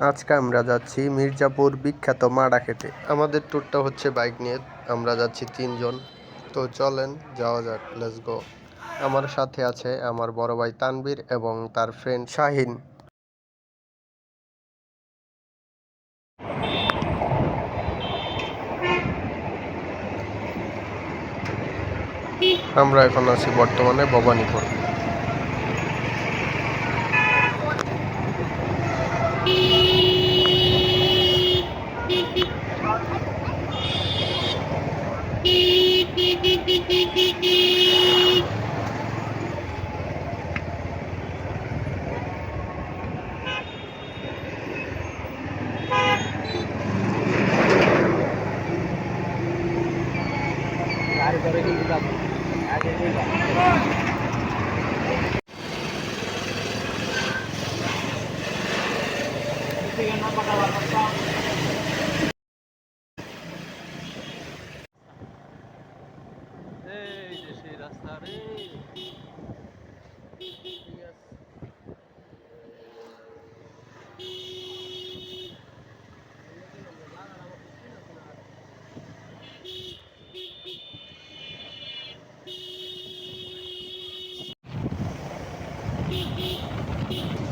আজকে আমরা যাচ্ছি মির্জাপুর বিখ্যাত মাডা খেতে। আমাদের ট্যুরটা হচ্ছে বাইক নিয়ে। আমরা যাচ্ছি তিনজন। তো চলেন, যাওয়া যাক লেটস গো আমার সাথে আছে আমার বড় ভাই তানবীর এবং তার ফ্রেন্ড শাহিন। আমরা এখন আছি বর্তমানে Bhabanipur. Thank you. areia. Dias. Beep, beep, beep.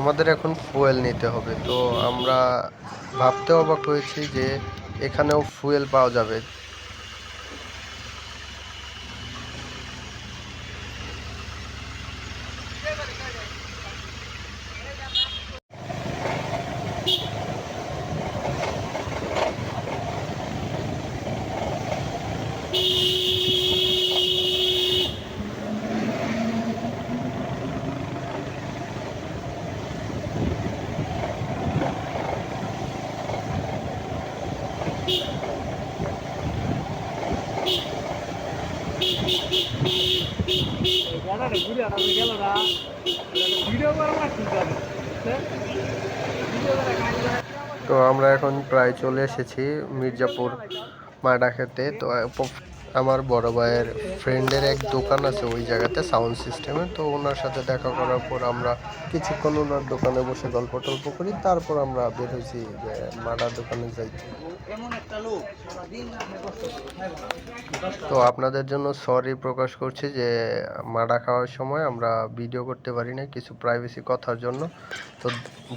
আমাদের এখন ফুয়েল নিতে হবে, তো আমরা ভাবতে অবাক হয়েছি যে এখানেও ফুয়েল পাওয়া যাবে। তো আমরা এখন প্রায় চলে এসেছি মির্জাপুর মাডা খেতে তো আমার বড় ভাইয়ের ফ্রেন্ডের এক দোকান আছে ওই জায়গাতে সাউন্ড সিস্টেমে তো ওনার সাথে দেখা করার পর আমরা কিছুক্ষণ ওনার দোকানে বসে গল্প টল্প করি, তারপর আমরা বের হয়েছি যে মাডা দোকানে করে তো আপনাদের জন্য সরি প্রকাশ করছি যে মাডা খাওয়ার সময় আমরা ভিডিও করতে পারি না কিছু প্রাইভেসি কথার জন্য। তো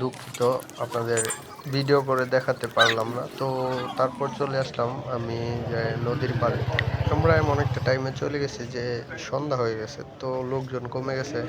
দুঃখিত আপনাদের ভিডিও করে দেখাতে পারলাম না। তো তারপর চলে আসলাম আমি যে নদীর পাড়ে। আমরা এমন একটা টাইমে চলে গেছি যে সন্ধ্যা হয়ে গেছে তো লোকজন কমে গেছে।